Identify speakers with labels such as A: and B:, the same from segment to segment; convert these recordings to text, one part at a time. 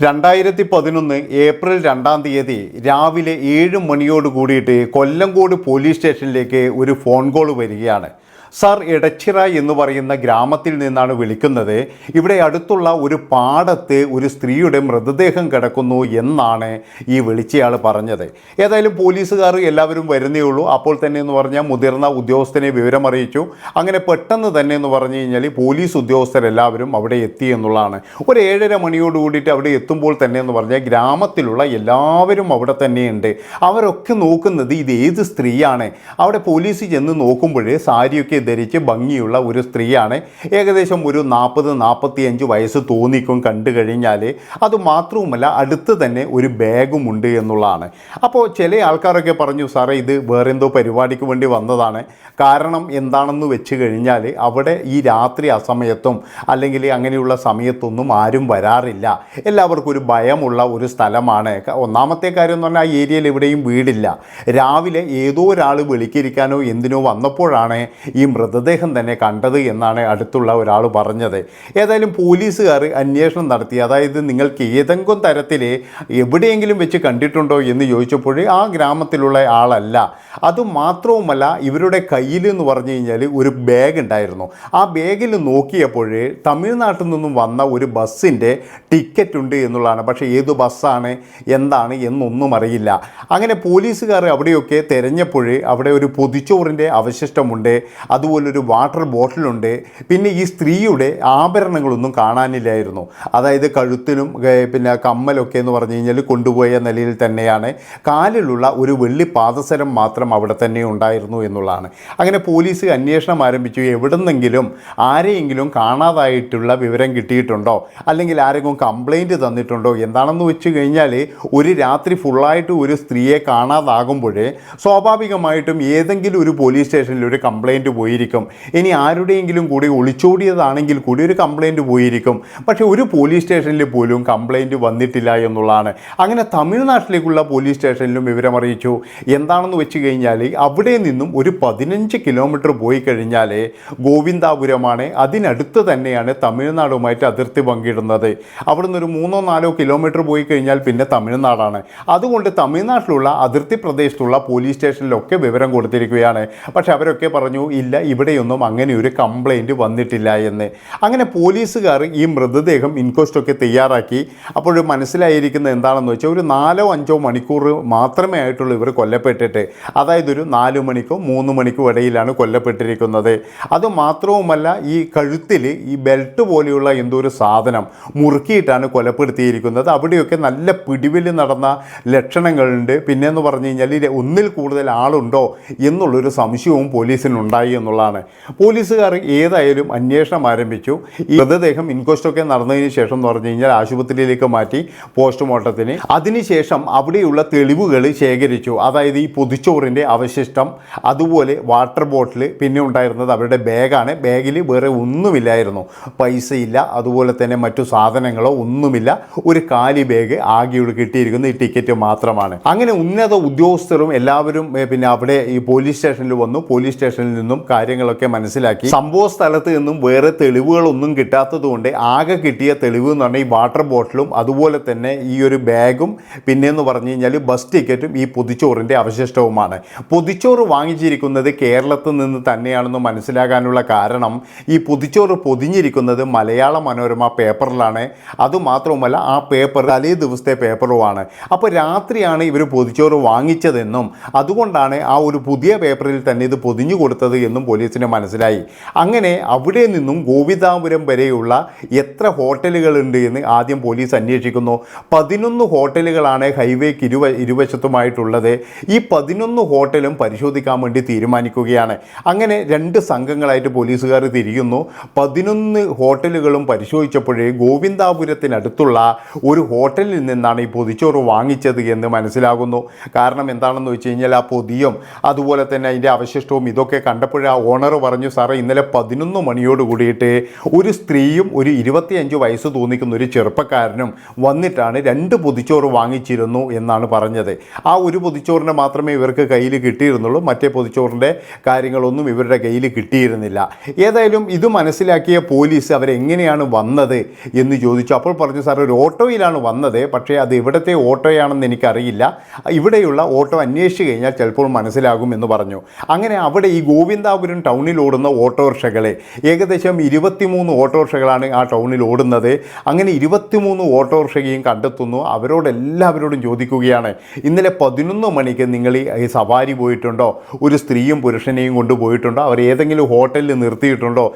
A: രണ്ടായിരത്തി പതിനൊന്ന് ഏപ്രിൽ രണ്ടാം തീയതി രാവിലെ ഏഴ് മണിയോട് കൂടിയിട്ട് കൊല്ലങ്കോട് പോലീസ് സ്റ്റേഷനിലേക്ക് ഒരു ഫോൺ കോൾ വരികയാണ്. സാർ എടച്ചിറ എന്ന് പറയുന്ന ഗ്രാമത്തിൽ നിന്നാണ് വിളിക്കുന്നത്. ഇവിടെ അടുത്തുള്ള ഒരു പാടത്ത് ഒരു സ്ത്രീയുടെ മൃതദേഹം കിടക്കുന്നു എന്നാണ് ഈ വിളിച്ചയാൾ പറഞ്ഞത്. ഏതായാലും പോലീസുകാർ എല്ലാവരും വരുന്നേ ഉള്ളൂ. അപ്പോൾ തന്നെ എന്ന് പറഞ്ഞാൽ മുതിർന്ന ഉദ്യോഗസ്ഥനെ വിവരം അറിയിച്ചു. അങ്ങനെ പെട്ടെന്ന് തന്നെ എന്ന് പറഞ്ഞു കഴിഞ്ഞാൽ പോലീസ് ഉദ്യോഗസ്ഥരെല്ലാവരും അവിടെ എത്തി എന്നുള്ളതാണ്. ഒരു ഏഴര മണിയോട് കൂടിയിട്ട് അവിടെ എത്തുമ്പോൾ തന്നെ എന്ന് പറഞ്ഞാൽ ഗ്രാമത്തിലുള്ള എല്ലാവരും അവിടെ തന്നെയുണ്ട്. അവരൊക്കെ നോക്കുന്നത് ഇത് ഏത് സ്ത്രീയാണ്? അവിടെ പോലീസ് ചെന്ന് നോക്കുമ്പോൾ സാരിയൊക്കെ ധരിച്ച് ഭംഗിയുള്ള ഒരു സ്ത്രീയാണ്. ഏകദേശം ഒരു നാൽപ്പത് നാൽപ്പത്തിയഞ്ച് വയസ്സ് തോന്നിക്കും കണ്ടു കഴിഞ്ഞാൽ അത് മാത്രവുമല്ല അടുത്ത് തന്നെ ഒരു ബാഗും ഉണ്ട് എന്നുള്ളതാണ്. അപ്പോൾ ചില ആൾക്കാരൊക്കെ പറഞ്ഞു സാറേ ഇത് വേറെന്തോ പരിപാടിക്ക് വേണ്ടി വന്നതാണ്. കാരണം എന്താണെന്ന് വെച്ച് കഴിഞ്ഞാൽ അവിടെ ഈ രാത്രി അസമയത്തും അല്ലെങ്കിൽ അങ്ങനെയുള്ള സമയത്തൊന്നും ആരും വരാറില്ല. എല്ലാവർക്കും ഒരു ഭയമുള്ള ഒരു സ്ഥലമാണ്. ഒന്നാമത്തെ കാര്യം എന്ന് പറഞ്ഞാൽ ആ ഏരിയയിൽ എവിടെയും വീടില്ല. രാവിലെ ഏതോ ഒരാൾ വിളിക്കിരിക്കാനോ എന്തിനോ വന്നപ്പോഴാണ് ഈ മൃതദേഹം തന്നെ കണ്ടത് എന്നാണ് അടുത്തുള്ള ഒരാൾ പറഞ്ഞത്. ഏതായാലും പോലീസുകാർ അന്വേഷണം നടത്തി. അതായത് നിങ്ങൾക്ക് ഏതെങ്കിലും തരത്തിൽ എവിടെയെങ്കിലും വെച്ച് കണ്ടിട്ടുണ്ടോ എന്ന് ചോദിച്ചപ്പോൾ ആ ഗ്രാമത്തിലുള്ള ആളല്ല. അതുമാത്രവുമല്ല ഇവരുടെ കയ്യിൽ എന്ന് പറഞ്ഞു കഴിഞ്ഞാൽ ഒരു ബാഗ് ഉണ്ടായിരുന്നു. ആ ബാഗിൽ നോക്കിയപ്പോൾ തമിഴ്നാട്ടിൽ നിന്നും വന്ന ഒരു ബസ്സിന്റെ ടിക്കറ്റ് ഉണ്ട് എന്നുള്ളതാണ്. പക്ഷേ ഏത് ബസ്സാണ് എന്താണ് എന്നൊന്നും അറിയില്ല. അങ്ങനെ പോലീസുകാർ അവിടെയൊക്കെ തിരഞ്ഞപ്പോൾ അവിടെ ഒരു പൊതിച്ചോറിന്റെ അവശിഷ്ടമുണ്ട്. അതുപോലൊരു വാട്ടർ ബോട്ടിലുണ്ട് പിന്നെ ഈ സ്ത്രീയുടെ ആഭരണങ്ങളൊന്നും കാണാനില്ലായിരുന്നു. അതായത് കഴുത്തിലും പിന്നെ കമ്മലൊക്കെ എന്ന് പറഞ്ഞു കഴിഞ്ഞാൽ കൊണ്ടുപോയ നിലയിൽ തന്നെയാണ്. കാലിലുള്ള ഒരു വെള്ളി പാദസരം മാത്രം അവിടെ തന്നെ ഉണ്ടായിരുന്നു എന്നുള്ളതാണ്. അങ്ങനെ പോലീസ് അന്വേഷണം ആരംഭിച്ചു. എവിടുന്നെങ്കിലും ആരെയെങ്കിലും കാണാതായിട്ടുള്ള വിവരം കിട്ടിയിട്ടുണ്ടോ? അല്ലെങ്കിൽ ആരെങ്കിലും കംപ്ലൈന്റ് തന്നിട്ടുണ്ടോ? എന്താണെന്ന് വെച്ച് കഴിഞ്ഞാൽ ഒരു രാത്രി ഫുള്ളായിട്ട് ഒരു സ്ത്രീയെ കാണാതാകുമ്പോൾ സ്വാഭാവികമായിട്ടും ഏതെങ്കിലും ഒരു പോലീസ് സ്റ്റേഷനിൽ ഒരു കംപ്ലൈന്റ് പോയിരിക്കും. ഇനി ആരുടെയെങ്കിലും കൂടി ഒളിച്ചോടിയതാണെങ്കിൽ കൂടി ഒരു കംപ്ലൈന്റ് പോയിരിക്കും. പക്ഷേ ഒരു പോലീസ് സ്റ്റേഷനിൽ പോലും കംപ്ലൈന്റ് വന്നിട്ടില്ല എന്നുള്ളതാണ്. അങ്ങനെ തമിഴ്നാട്ടിലേക്കുള്ള പോലീസ് സ്റ്റേഷനിലും വിവരമറിയിച്ചു എന്താണെന്ന് വെച്ച് കഴിഞ്ഞാൽ അവിടെ നിന്നും ഒരു പതിനഞ്ച് കിലോമീറ്റർ പോയി കഴിഞ്ഞാൽ ഗോവിന്ദാപുരമാണ് അതിനടുത്ത് തന്നെയാണ് തമിഴ്നാടുമായിട്ട് അതിർത്തി പങ്കിടുന്നത്. അവിടുന്ന് ഒരു മൂന്നോ നാലോ കിലോമീറ്റർ പോയി കഴിഞ്ഞാൽ പിന്നെ തമിഴ്നാടാണ്. അതുകൊണ്ട് തമിഴ്നാട്ടിലുള്ള അതിർത്തി പ്രദേശത്തുള്ള പോലീസ് സ്റ്റേഷനിലൊക്കെ വിവരം കൊടുത്തിരിക്കുകയാണ്. പക്ഷെ അവരൊക്കെ പറഞ്ഞു ഇല്ല ഇവിടെയൊന്നും അങ്ങനെ ഒരു കംപ്ലൈന്റ് വന്നിട്ടില്ല എന്ന്. അങ്ങനെ പോലീസുകാർ ഈ മൃതദേഹം ഇൻക്വസ്റ്റൊക്കെ തയ്യാറാക്കി. അപ്പോൾ മനസ്സിലായിരിക്കുന്നത് എന്താണെന്ന് വെച്ചാൽ ഒരു നാലോ അഞ്ചോ മണിക്കൂർ മാത്രമേ ആയിട്ടുള്ളൂ ഇവർ കൊല്ലപ്പെട്ടിട്ട്. അതായത് ഒരു നാല് മണിക്കോ മൂന്ന് മണിക്കോ ഇടയിലാണ് കൊല്ലപ്പെട്ടിരിക്കുന്നത്. അത് മാത്രവുമല്ല ഈ കഴുത്തിൽ ഈ ബെൽറ്റ് പോലെയുള്ള എന്തോ ഒരു സാധനം മുറുക്കിയിട്ടാണ് കൊലപ്പെടുത്തിയിരിക്കുന്നത്. അവിടെയൊക്കെ നല്ല പിടിവിൽ നടന്ന ലക്ഷണങ്ങളുണ്ട്. പിന്നെന്ന് പറഞ്ഞു കഴിഞ്ഞാൽ ഒന്നിൽ കൂടുതൽ ആളുണ്ടോ എന്നുള്ളൊരു സംശയവും പോലീസിനുണ്ടായി എന്നുള്ളതാണ്. പോലീസുകാർ ഏതായാലും അന്വേഷണം ആരംഭിച്ചു. ഈ മൃതദേഹം ഇൻക്വസ്റ്റൊക്കെ നടന്നതിന് ശേഷം എന്ന് പറഞ്ഞു കഴിഞ്ഞാൽ ആശുപത്രിയിലേക്ക് മാറ്റി പോസ്റ്റ്മോർട്ടത്തിന്. അതിനുശേഷം അവിടെയുള്ള തെളിവുകൾ ശേഖരിച്ചു. അതായത് ഈ പൊതിച്ചോറിന്റെ അവശിഷ്ടം അതുപോലെ വാട്ടർ ബോട്ടിൽ പിന്നെ ഉണ്ടായിരുന്നത് അവരുടെ ബാഗാണ്. ബാഗിൽ വേറെ ഒന്നുമില്ലായിരുന്നു. പൈസയില്ല അതുപോലെ തന്നെ മറ്റു സാധനങ്ങളോ ഒന്നുമില്ല. ഒരു കാലി ബാഗ് ആകെയുള്ള കിട്ടിയിരിക്കുന്ന ഈ ടിക്കറ്റ് മാത്രമാണ്. അങ്ങനെ ഉന്നത ഉദ്യോഗസ്ഥരും എല്ലാവരും പിന്നെ അവിടെ ഈ പോലീസ് സ്റ്റേഷനിൽ വന്നു. പോലീസ് സ്റ്റേഷനിൽ നിന്നും കാര്യങ്ങളൊക്കെ മനസ്സിലാക്കി. സംഭവ സ്ഥലത്ത് നിന്നും വേറെ തെളിവുകളൊന്നും കിട്ടാത്തത് കൊണ്ട് ആകെ കിട്ടിയ തെളിവ് എന്ന് പറഞ്ഞാൽ ഈ വാട്ടർ ബോട്ടിലും അതുപോലെ തന്നെ ഈ ഒരു ബാഗും പിന്നെയെന്ന് പറഞ്ഞു കഴിഞ്ഞാൽ ബസ് ടിക്കറ്റും ഈ പൊതിച്ചോറിന്റെ അവശിഷ്ടവുമാണ്. പൊതിച്ചോറ് വാങ്ങിച്ചിരിക്കുന്നത് കേരളത്തിൽ നിന്ന് തന്നെയാണെന്ന് മനസ്സിലാകാനുള്ള കാരണം ഈ പൊതിച്ചോറ് പൊതിഞ്ഞിരിക്കുന്നത് മലയാള മനോരമ പേപ്പറിലാണ്. അതുമാത്രവുമല്ല ആ പേപ്പർ തലേ ദിവസത്തെ പേപ്പറുമാണ്. അപ്പോൾ രാത്രിയാണ് ഇവർ പൊതിച്ചോറ് വാങ്ങിച്ചതെന്നും അതുകൊണ്ടാണ് ആ ഒരു പുതിയ പേപ്പറിൽ തന്നെ ഇത് പൊതിഞ്ഞു കൊടുത്തത് എന്നും പോലീസിന് മനസ്സിലായി. അങ്ങനെ അവിടെ നിന്നും ഗോവിന്ദാപുരം വരെയുള്ള എത്ര ഹോട്ടലുകളുണ്ട് എന്ന് ആദ്യം പോലീസ് അന്വേഷിക്കുന്നു. പതിനൊന്ന് ഹോട്ടലുകളാണ് ഹൈവേക്ക് ഇരുവ ഇരുവശത്തുമായിട്ടുള്ളത്. ഈ പതിനൊന്ന് ഹോട്ടലും പരിശോധിക്കാൻ വേണ്ടി തീരുമാനിക്കുകയാണ്. അങ്ങനെ രണ്ട് സംഘങ്ങളായിട്ട് പോലീസുകാർ തിരിയുന്നു. പതിനൊന്ന് ഹോട്ടലുകളും പരിശോധിച്ചപ്പോഴേ ഗോവിന്ദാപുരത്തിനടുത്തുള്ള ഒരു ഹോട്ടലിൽ നിന്നാണ് ഈ പൊതിച്ചോറ് വാങ്ങിച്ചത് എന്ന് മനസ്സിലാകുന്നു. കാരണം എന്താണെന്ന് വെച്ച് കഴിഞ്ഞാൽ ആ പൊതിയും അതുപോലെ തന്നെ അതിന്റെ അവശിഷ്ടവും ഇതൊക്കെ കണ്ടപ്പോഴേ ഓണർ പറഞ്ഞു സാറേ ഇന്നലെ പതിനൊന്ന് മണിയോട് കൂടിയിട്ട് ഒരു സ്ത്രീയും ഒരു ഇരുപത്തിയഞ്ച് വയസ്സ് തോന്നിക്കുന്ന ഒരു ചെറുപ്പക്കാരനും വന്നിട്ടാണ് രണ്ട് പൊതിച്ചോറ് വാങ്ങിച്ചിരുന്നു എന്നാണ് പറഞ്ഞത്. ആ ഒരു പൊതിച്ചോറിനെ മാത്രമേ ഇവർക്ക് കയ്യിൽ കിട്ടിയിരുന്നുള്ളൂ. മറ്റേ പൊതിച്ചോറിന്റെ കാര്യങ്ങളൊന്നും ഇവരുടെ കയ്യിൽ കിട്ടിയിരുന്നില്ല. ഏതായാലും ഇത് മനസ്സിലാക്കിയ പോലീസ് അവരെങ്ങനെയാണ് വന്നത് എന്ന് ചോദിച്ചു. അപ്പോൾ പറഞ്ഞു സാർ ഒരു ഓട്ടോയിലാണ് വന്നത്. പക്ഷേ അത് ഇവിടുത്തെ ഓട്ടോയാണെന്ന് എനിക്കറിയില്ല. ഇവിടെയുള്ള ഓട്ടോ അന്വേഷിച്ച് കഴിഞ്ഞാൽ ചിലപ്പോൾ മനസ്സിലാകും എന്ന് പറഞ്ഞു. അങ്ങനെ അവിടെ ഈ ഗോവിന്ദാപുരം ടൗണിൽ ഓടുന്ന ഓട്ടോറിക്ഷകളെ. ഏകദേശം ഇരുപത്തിമൂന്ന് ഓട്ടോറിക്ഷകളാണ് ആ ടൗണിൽ ഓടുന്നത്. അങ്ങനെ ഇരുപത്തിമൂന്ന് ഓട്ടോറിക്ഷയും കണ്ടെത്തുന്നു. അവരോടെല്ലാവരോടും ചോദിക്കുകയാണ് ഇന്നലെ പതിനൊന്ന് മണിക്ക് നിങ്ങൾ ഈ സവാരി പോയിട്ടുണ്ടോ? ഒരു സ്ത്രീയും പുരുഷനെയും കൊണ്ട് പോയിട്ടുണ്ടോ? അവർ ഏതെങ്കിലും ഹോട്ടലിൽ നിർത്തിയിട്ടുണ്ടോ?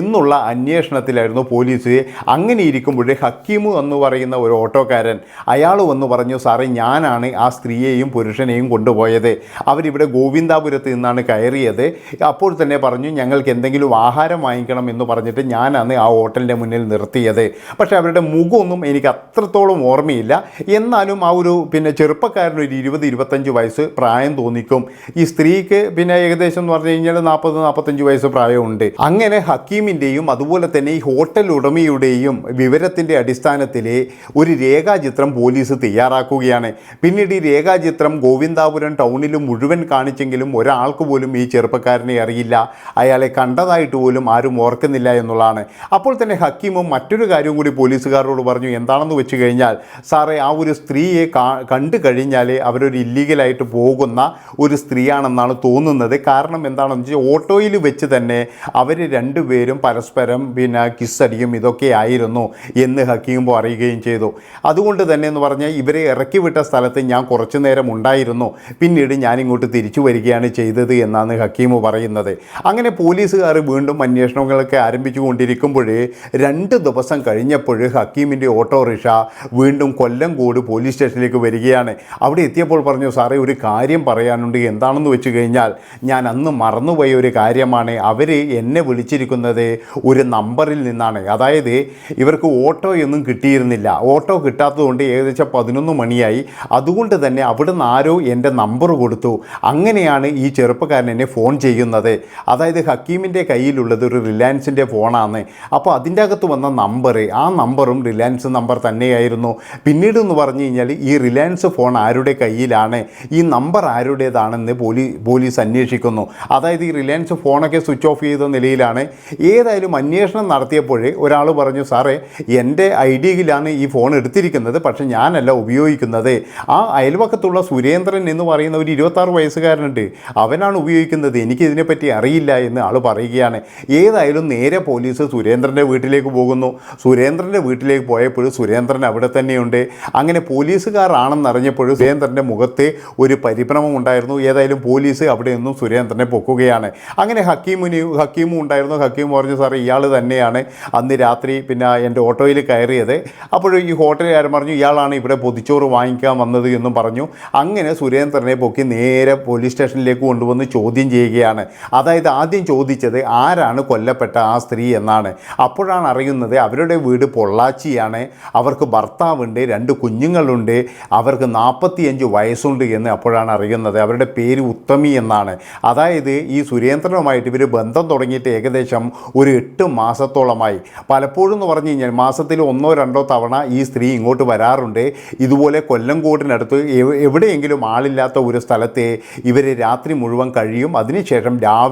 A: എന്നുള്ള അന്വേഷണത്തിലായിരുന്നു പോലീസ്. അങ്ങനെ ഇരിക്കുമ്പോഴേ ഹക്കീമു എന്ന് പറയുന്ന ഒരു ഓട്ടോക്കാരൻ അയാൾ വന്ന് പറഞ്ഞു സാറേ ഞാനാണ് ആ സ്ത്രീയെയും പുരുഷനെയും കൊണ്ടുപോയത്. അവരിവിടെ ഗോവിന്ദാപുരത്ത് നിന്നാണ് കയറിയത്. അപ്പോൾ തന്നെ പറഞ്ഞു ഞങ്ങൾക്ക് എന്തെങ്കിലും ആഹാരം വാങ്ങിക്കണം എന്ന് പറഞ്ഞിട്ട് ഞാനാണ് ആ ഹോട്ടലിന്റെ മുന്നിൽ നിർത്തിയത്. പക്ഷേ അവരുടെ മുഖമൊന്നും എനിക്ക് അത്രത്തോളം ഓർമ്മയില്ല. എന്നാലും ആ ഒരു പിന്നെ ചെറുപ്പക്കാരന് ഒരു ഇരുപത് ഇരുപത്തഞ്ച് വയസ്സ് പ്രായം തോന്നിക്കും. ഈ സ്ത്രീക്ക് പിന്നെ ഏകദേശം എന്ന് പറഞ്ഞു കഴിഞ്ഞാൽ നാൽപ്പത് നാൽപ്പത്തഞ്ച് വയസ്സ് പ്രായമുണ്ട്. അങ്ങനെ ഹക്കീമിന്റെയും അതുപോലെ തന്നെ ഈ ഹോട്ടൽ ഉടമയുടെയും വിവരത്തിന്റെ അടിസ്ഥാനത്തിൽ ഒരു രേഖാചിത്രം പോലീസ് തയ്യാറാക്കുകയാണ്. പിന്നീട് ഈ രേഖാചിത്രം ഗോവിന്ദാപുരം ടൗണിൽ മുഴുവൻ കാണിച്ചെങ്കിലും ഒരാൾക്ക് പോലും ഈ ചെറുപ്പക്കാരനെ അറിയില്ല. അയാളെ കണ്ടതായിട്ട് പോലും ആരും ഓർക്കുന്നില്ല എന്നുള്ളതാണ്. അപ്പോൾ തന്നെ ഹക്കീമും മറ്റൊരു കാര്യവും കൂടി പോലീസുകാരോട് പറഞ്ഞു. എന്താണെന്ന് വെച്ച് കഴിഞ്ഞാൽ സാറേ ആ ഒരു സ്ത്രീയെ കണ്ടു കഴിഞ്ഞാൽ അവരൊരു ഇല്ലീഗലായിട്ട് പോകുന്ന ഒരു സ്ത്രീയാണെന്നാണ് തോന്നുന്നത്. കാരണം എന്താണെന്ന് വെച്ചാൽ ഓട്ടോയിൽ വെച്ച് തന്നെ അവർ രണ്ടുപേരും പരസ്പരം പിന്നെ കിസ്സടിയും ഇതൊക്കെ ആയിരുന്നു എന്ന് ഹക്കീം അറിയുകയും ചെയ്തു. അതുകൊണ്ട് തന്നെ എന്ന് പറഞ്ഞാൽ ഇവരെ ഇറക്കി വിട്ട സ്ഥലത്ത് ഞാൻ കുറച്ചു നേരം ഉണ്ടായിരുന്നു. പിന്നീട് ഞാനിങ്ങോട്ട് തിരിച്ചു വരികയാണ് ചെയ്തത് എന്നാണ് ഹക്കീമു പറയുന്നത്. അങ്ങനെ പോലീസുകാർ വീണ്ടും അന്വേഷണങ്ങളൊക്കെ ആരംഭിച്ചു കൊണ്ടിരിക്കുമ്പോൾ രണ്ട് ദിവസം കഴിഞ്ഞപ്പോൾ ഹക്കീമിന്റെ ഓട്ടോറിക്ഷ വീണ്ടും കൊല്ലം കോട് പോലീസ് സ്റ്റേഷനിലേക്ക് വരികയാണ്. അവിടെ എത്തിയപ്പോൾ പറഞ്ഞു സാറേ ഒരു കാര്യം പറയാനുണ്ട്. എന്താണെന്ന് വെച്ച് കഴിഞ്ഞാൽ ഞാൻ അന്ന് മറന്നുപോയ ഒരു കാര്യമാണ്. അവർ എന്നെ വിളിച്ചിരിക്കുന്നത് ഒരു നമ്പറിൽ നിന്നാണ്. അതായത് ഇവർക്ക് ഓട്ടോ ഒന്നും കിട്ടിയിരുന്നില്ല. ഓട്ടോ കിട്ടാത്തതുകൊണ്ട് ഏകദേശം പതിനൊന്ന് മണിയായി. അതുകൊണ്ട് തന്നെ അവിടുന്ന് ആരോ എന്റെ നമ്പർ കൊടുത്തു. അങ്ങനെയാണ് ഈ ചെറുപ്പക്കാരൻ എന്നെ ഫോൺ ചെയ്യുന്നത്. അതായത് ഹക്കീമിന്റെ കയ്യിലുള്ളത് ഒരു റിലയൻസിന്റെ ഫോണാണ്. അപ്പോൾ അതിന്റെ അകത്ത് വന്ന നമ്പർ ആ നമ്പറും റിലയൻസ് നമ്പർ തന്നെയായിരുന്നു. പിന്നീട് എന്ന് പറഞ്ഞു കഴിഞ്ഞാൽ ഈ റിലയൻസ് ഫോൺ ആരുടെ കയ്യിലാണ് ഈ നമ്പർ ആരുടേതാണെന്ന് പോലീ പോലീസ് അന്വേഷിക്കുന്നു. അതായത് ഈ റിലയൻസ് ഫോണൊക്കെ സ്വിച്ച് ഓഫ് ചെയ്ത നിലയിലാണ്. ഏതായാലും അന്വേഷണം നടത്തിയപ്പോഴേ ഒരാൾ പറഞ്ഞു സാറേ എന്റെ ഐ ഡിയിലാണ് ഈ ഫോൺ എടുത്തിരിക്കുന്നത് പക്ഷേ ഞാനല്ല ഉപയോഗിക്കുന്നത്. ആ അയൽവക്കത്തുള്ള സുരേന്ദ്രൻ എന്ന് പറയുന്ന ഒരു ഇരുപത്താറ് വയസ്സുകാരനുണ്ട്. അവനാണ് ഉപയോഗിക്കുന്നത്. എനിക്ക് ഇതിനെപ്പറ്റി അറിയില്ല എന്ന് ആൾ പറയുകയാണ്. ഏതായാലും നേരെ പോലീസ് സുരേന്ദ്രന്റെ വീട്ടിലേക്ക് പോകുന്നു. സുരേന്ദ്രന്റെ വീട്ടിലേക്ക് പോയപ്പോൾ സുരേന്ദ്രൻ അവിടെ തന്നെയുണ്ട്. അങ്ങനെ പോലീസുകാരാണെന്നറിഞ്ഞപ്പോൾ സുരേന്ദ്രന്റെ മുഖത്ത് ഒരു പരിഭ്രമം ഉണ്ടായിരുന്നു. ഏതായാലും പോലീസ് അവിടെ നിന്നും സുരേന്ദ്രനെ പൊക്കുകയാണ്. അങ്ങനെ ഹക്കീമിന് ഹക്കീമും ഉണ്ടായിരുന്നു. ഹക്കീം പറഞ്ഞു സാറേ ഇയാൾ തന്നെയാണ് അന്ന് രാത്രി പിന്നെ എന്റെ ഓട്ടോയിൽ കയറിയത്. അപ്പോൾ ഈ ഹോട്ടലുകാരൻ പറഞ്ഞു ഇയാളാണ് ഇവിടെ പൊതിച്ചോറ് വാങ്ങിക്കാൻ വന്നത് എന്നും പറഞ്ഞു. അങ്ങനെ സുരേന്ദ്രനെ പൊക്കി നേരെ പോലീസ് സ്റ്റേഷനിലേക്ക് കൊണ്ടുവന്ന് ചോദ്യം ചെയ്യുകയാണ്. അതായത് ആദ്യം ചോദിച്ചത് ആരാണ് കൊല്ലപ്പെട്ട ആ സ്ത്രീ എന്നാണ്. അപ്പോഴാണ് അറിയുന്നത് അവരുടെ വീട് പൊള്ളാച്ചിയാണ്. അവർക്ക് ഭർത്താവുണ്ട് രണ്ട് കുഞ്ഞുങ്ങളുണ്ട്. അവർക്ക് നാൽപ്പത്തിയഞ്ച് വയസ്സുണ്ട് എന്ന് അപ്പോഴാണ് അറിയുന്നത്. അവരുടെ പേര് ഉത്തമി എന്നാണ്. അതായത് ഈ സുരേന്ദ്രനുമായിട്ട് ഇവർ ബന്ധം തുടങ്ങിയിട്ട് ഏകദേശം ഒരു എട്ട് മാസത്തോളമായി. പലപ്പോഴും എന്ന് പറഞ്ഞു കഴിഞ്ഞാൽ മാസത്തിൽ ഒന്നോ രണ്ടോ തവണ ഈ സ്ത്രീ ഇങ്ങോട്ട് വരാറുണ്ട്. ഇതുപോലെ കൊല്ലംകോടിനടുത്ത് എവ്- എവിടെയെങ്കിലും ആളില്ലാത്ത ഒരു സ്ഥലത്തെ ഇവർ രാത്രി മുഴുവൻ കഴിയും. അതിനുശേഷം രാവിലെ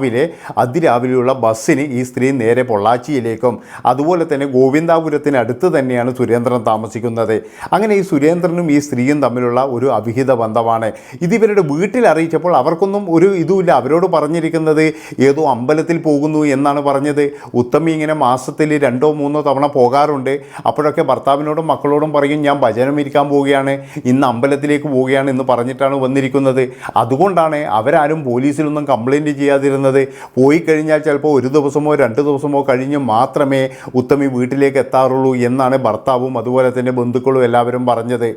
A: അതിരാവിലെയുള്ള ബസ്സിന് ഈ സ്ത്രീ നേരെ പൊള്ളാച്ചിയിലേക്കും അതുപോലെ തന്നെ ഗോവിന്ദാപുരത്തിനടുത്ത് തന്നെയാണ് സുരേന്ദ്രൻ താമസിക്കുന്നത്. അങ്ങനെ ഈ സുരേന്ദ്രനും ഈ സ്ത്രീയും തമ്മിലുള്ള ഒരു അവിഹിത ബന്ധമാണ്. ഇതിവരുടെ വീട്ടിൽ അറിയിച്ചപ്പോൾ അവർക്കൊന്നും ഒരു ഇതുമില്ല. അവരോട് പറഞ്ഞിരിക്കുന്നത് ഏതോ അമ്പലത്തിൽ പോകുന്നു എന്നാണ് പറഞ്ഞത്. ഉത്തമി ഇങ്ങനെ മാസത്തിൽ രണ്ടോ മൂന്നോ തവണ പോകാറുണ്ട്. അപ്പോഴൊക്കെ ഭർത്താവിനോടും മക്കളോടും പറയും ഞാൻ ഭജനം ഇരിക്കാൻ പോവുകയാണ്. ഇന്ന് അമ്പലത്തിലേക്ക് പോവുകയാണ് എന്ന് പറഞ്ഞിട്ടാണ് വന്നിരിക്കുന്നത്. അതുകൊണ്ടാണ് അവരാരും പോലീസിലൊന്നും കംപ്ലൈന്റ് ചെയ്യാതിരുന്നത്. പോയി കഴിഞ്ഞാൽ ചിലപ്പോൾ ഒരു ദിവസമോ രണ്ട് ദിവസമോ കഴിഞ്ഞ് മാത്രമേ ഉത്തമി വീട്ടിലേക്ക് എത്താറുള്ളൂ എന്നാണ് ഭർത്താവും അതുപോലെ തന്നെ ബന്ധുക്കളും എല്ലാവരും പറഞ്ഞത്.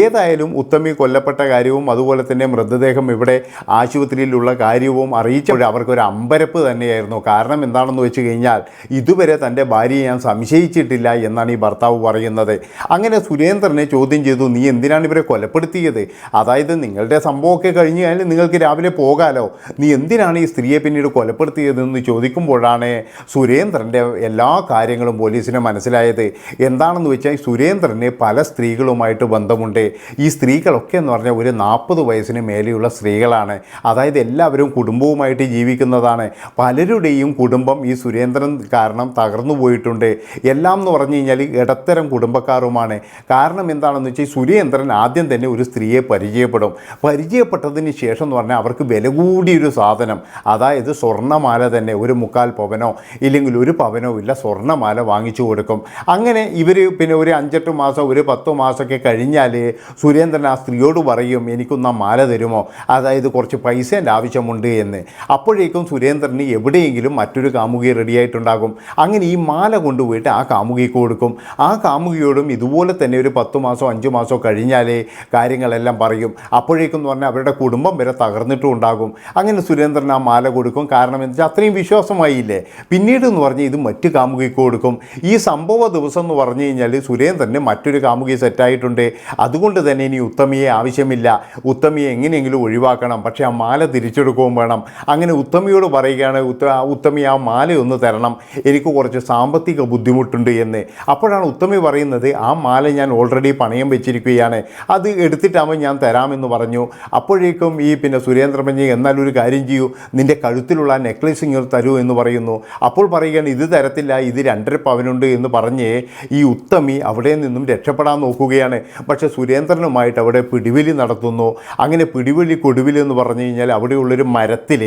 A: ഏതായാലും ഉത്തമി കൊല്ലപ്പെട്ട കാര്യവും അതുപോലെ തന്നെ മൃതദേഹം ഇവിടെ ആശുപത്രിയിലുള്ള കാര്യവും അറിയിച്ചപ്പോൾ അവർക്കൊരു അമ്പരപ്പ് തന്നെയായിരുന്നു. കാരണം എന്താണെന്ന് വെച്ച് കഴിഞ്ഞാൽ ഇതുവരെ തന്റെ ഭാര്യയെ ഞാൻ സംശയിച്ചിട്ടില്ല എന്നാണ് ഈ ഭർത്താവ് പറയുന്നത്. അങ്ങനെ സുരേന്ദ്രനെ ചോദ്യം ചെയ്തു നീ എന്തിനാണ് ഇവരെ കൊലപ്പെടുത്തിയത്? അതായത് നിങ്ങളുടെ സംഭവമൊക്കെ കഴിഞ്ഞ് കഴിഞ്ഞാൽ നിങ്ങൾക്ക് രാവിലെ പോകാലോ? നീ എന്തിനാണ് ഈ സ്ത്രീയെ പിന്നീട് കൊലപ്പെടുത്തിയതെന്ന് ചോദിക്കുമ്പോഴാണ് സുരേന്ദ്രന്റെ എല്ലാ കാര്യങ്ങളും പോലീസിന് മനസ്സിലായത്. എന്താണെന്ന് വെച്ചാൽ സുരേന്ദ്രന് പല സ്ത്രീകളുമായിട്ട് ബന്ധമുണ്ട്. ഈ സ്ത്രീകളൊക്കെ എന്ന് പറഞ്ഞാൽ ഒരു നാൽപ്പത് വയസ്സിന് മേലെയുള്ള സ്ത്രീകളാണ്. അതായത് എല്ലാവരും കുടുംബവുമായിട്ട് ജീവിക്കുന്നതാണ്. പലരുടെയും കുടുംബം ഈ സുരേന്ദ്രൻ കാരണം തകർന്നു പോയിട്ടുണ്ട്. എല്ലാം എന്ന് പറഞ്ഞു കഴിഞ്ഞാൽ ഇടത്തരം കുടുംബക്കാരുമാണ്. കാരണം എന്താണെന്ന് വെച്ചാൽ സുരേന്ദ്രൻ ആദ്യം തന്നെ ഒരു സ്ത്രീയെ പരിചയപ്പെടും. പരിചയപ്പെട്ടതിന് ശേഷം എന്ന് പറഞ്ഞാൽ അവർക്ക് വില കൂടിയൊരു സാധനം. അതായത് സ്വർണമാല തന്നെ ഒരു മുക്കാൽ പവനോ ഇല്ലെങ്കിൽ ഒരു പവനോ ഇല്ല സ്വർണമാല വാങ്ങിച്ചു കൊടുക്കും. അങ്ങനെ ഇവർ പിന്നെ ഒരു അഞ്ചെട്ട് മാസം ഒരു പത്ത് മാസമൊക്കെ കഴിഞ്ഞാൽ സുരേന്ദ്രൻ ആ സ്ത്രീയോട് പറയും എനിക്കൊന്ന് മാല തരുമോ? അതായത് കുറച്ച് പൈസേന്റെ ആവശ്യമുണ്ട് എന്ന്. അപ്പോഴേക്കും സുരേന്ദ്രന് എവിടെയെങ്കിലും മറ്റൊരു കാമുകി റെഡിയായിട്ടുണ്ടാകും അങ്ങനെ ഈ മാല കൊണ്ടുപോയിട്ട് ആ കാമുകിക്ക് കൊടുക്കും. ആ കാമുകിയോടും ഇതുപോലെ തന്നെ ഒരു പത്ത് മാസോ അഞ്ച് മാസോ കഴിഞ്ഞാലേ കാര്യങ്ങളെല്ലാം പറയും. അപ്പോഴേക്കും എന്ന് പറഞ്ഞാൽ അവരുടെ കുടുംബം വരെ തകർന്നിട്ടും ഉണ്ടാകും. അങ്ങനെ സുരേന്ദ്രൻ ആ മാല കൊടുക്കും. കാരണം എന്താ? അത്രയും വിശ്വാസമായില്ലേ? പിന്നീട് എന്ന് പറഞ്ഞാൽ ഇത് മറ്റ് കാമുകിക്ക് കൊടുക്കും. ഈ സംഭവ ദിവസം എന്ന് പറഞ്ഞു കഴിഞ്ഞാൽ സുരേന്ദ്രന് മറ്റൊരു കാമുകി സെറ്റായിട്ടുണ്ട്. അതുകൊണ്ട് തന്നെ ഇനി ഉത്തമിയെ ആവശ്യമില്ല. ഉത്തമിയെ എങ്ങനെയെങ്കിലും ഒഴിവാക്കണം. പക്ഷേ ആ മാല തിരിച്ചെടുക്കുകയും വേണം. അങ്ങനെ ഉത്തമിയോട് പറയുകയാണ് ഉത്ത ഉത്തമി ആ മാല ഒന്ന് തരണം. എനിക്ക് കുറച്ച് സാമ്പത്തിക ബുദ്ധിമുട്ടുണ്ട് എന്ന്. അപ്പോഴാണ് ഉത്തമി പറയുന്നത് ആ മാല ഞാൻ ഓൾറെഡി പണയം വെച്ചിരിക്കുകയാണ്. അത് എടുത്തിട്ടാകുമ്പോൾ ഞാൻ തരാമെന്ന് പറഞ്ഞു. അപ്പോഴേക്കും ഈ പിന്നെ സുരേന്ദ്രമഞ്ഞി എന്നാലൊരു കാര്യം ചെയ്യൂ. നിന്റെ കഴുത്തിലുള്ള നെക്ലേസ് ഇങ്ങനെ തരൂ എന്ന് പറയുന്നു. അപ്പോൾ പറയുകയാണ് ഇത് തരത്തില്ല ഇത് രണ്ടര പവനുണ്ട് എന്ന് പറഞ്ഞ് ഈ ഉത്തമി അവിടെ നിന്നും രക്ഷപ്പെടാൻ നോക്കുകയാണ്. പക്ഷേ സുരേന്ദ്രനുമായിട്ട് അവിടെ പിടിവലി നടത്തുന്നു. അങ്ങനെ പിടിവലി കൊടുവിലി എന്ന് പറഞ്ഞു കഴിഞ്ഞാൽ അവിടെയുള്ളൊരു മരത്തിൽ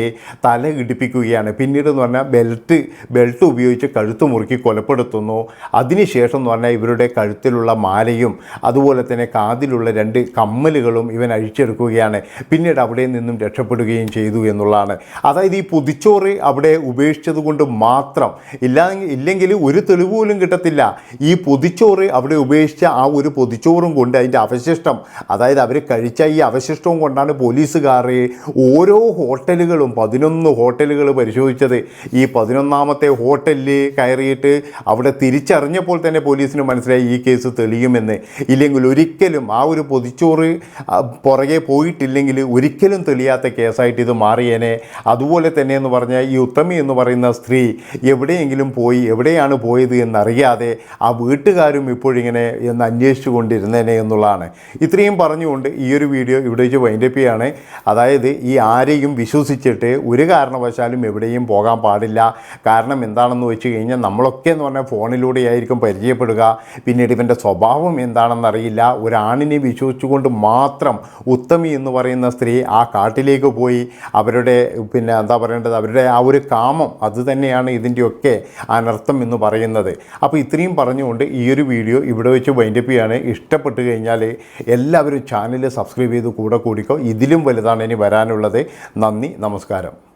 A: തല ഇടിപ്പിക്കുകയാണ്. പിന്നീട് എന്ന് പറഞ്ഞാൽ ബെൽറ്റ് ബെൽറ്റ് ഉപയോഗിച്ച് കഴുത്ത് മുറുക്കി കൊലപ്പെടുത്തുന്നു. അതിനുശേഷം എന്ന് പറഞ്ഞാൽ ഇവരുടെ കഴുത്തിലുള്ള മാലയും അതുപോലെ തന്നെ കാതിലുള്ള രണ്ട് കമ്മലുകളും ഇവൻ അഴിച്ചെടുക്കുകയാണ്. പിന്നീട് അവിടെ നിന്നും രക്ഷപ്പെടുകയും ചെയ്തു എന്നുള്ളതാണ്. അതായത് ഈ പൊതിച്ചോറ് അവിടെ ഉപേക്ഷിച്ചത് കൊണ്ട് മാത്രം ഇല്ല ഇല്ലെങ്കിൽ ഒരു തെളിവ് പോലും കിട്ടത്തില്ല. ഈ പൊതിച്ചോറ് അവിടെ ഉപേക്ഷിച്ച ആ ഒരു പൊതിച്ചോറും കൊണ്ട് അതിന്റെ അവശിഷ്ടം അതായത് അവർ കഴിച്ച ഈ അവശിഷ്ടവും കൊണ്ടാണ് പോലീസുകാർ ഓരോ ഹോട്ടലുകളും പതിനൊന്ന് ഹോട്ടലുകൾ പരിശോധിച്ചത്. ഈ പതിനൊന്നാമത്തെ ഹോട്ടലിൽ കയറിയിട്ട് അവിടെ തിരിച്ചറിഞ്ഞപ്പോൾ തന്നെ പോലീസിന് മനസ്സിലായി ഈ കേസ് തെളിയുമെന്ന്. ഇല്ലെങ്കിൽ ഒരിക്കലും ആ ഒരു പൊതിച്ചോറ് പുറകെ പോയിട്ടില്ലെങ്കിൽ ഒരിക്കലും തെളിയാത്ത കേസായിട്ട് ഇത് മാറിയേനെ. അതുപോലെ തന്നെ എന്ന് പറഞ്ഞാൽ ഈ ഉത്തമി എന്ന് പറയുന്ന സ്ത്രീ എവിടെയെങ്കിലും പോയി എവിടെയാണ് പോയത് എന്നറിയാതെ ആ വീട്ടുകാരും ഇപ്പോഴിങ്ങനെ എന്ന് അന്വേഷിച്ചു കൊണ്ടിരുന്നേനെ എന്നുള്ളതാണ്. ഇത്രയും പറഞ്ഞുകൊണ്ട് ഈ ഒരു വീഡിയോ ഇവിടെ വെച്ച് വൈൻഡപ്പ് ചെയ്യാണ്. അതായത് ഈ ആരെയും വിശ്വസിച്ചിട്ട് ഒരു കാരണവശാലും എവിടെയും പോകാൻ പാടില്ല. കാരണം എന്താണെന്ന് വെച്ച് കഴിഞ്ഞാൽ നമ്മളൊക്കെ എന്ന് പറഞ്ഞാൽ ഫോണിലൂടെയായിരിക്കും പരിചയപ്പെടുക. പിന്നീട് ഇവന്റെ സ്വഭാവം എന്താണെന്നറിയില്ല ഒരാണിനെ വിശ്വസിച്ചുകൊണ്ട് മാത്രം ഉത്തമി എന്ന് പറയുന്ന സ്ത്രീ ആ കാട്ടിലേക്ക് പോയി. അവരുടെ പിന്നെ എന്താ പറയേണ്ടത്? അവരുടെ ആ ഒരു കാമം അത് തന്നെയാണ് ഇതിന്റെയൊക്കെ അനർത്ഥം എന്ന് പറയുന്നത്. അപ്പോൾ ഇത്രയും പറഞ്ഞുകൊണ്ട് ഈ ഒരു വീഡിയോ ഇവിടെ വെച്ച് വൈൻഡപ്പ് ചെയ്യാണ്. ഇഷ്ടപ്പെട്ട് കഴിഞ്ഞാൽ എല്ലാവരും ചാനൽ സബ്സ്ക്രൈബ് ചെയ്ത് കൂടെ കൂടിക്കോ. ഇതിലും വലുതാണ് ഇനി വരാനുള്ളത്. നന്ദി നമസ്കാരം.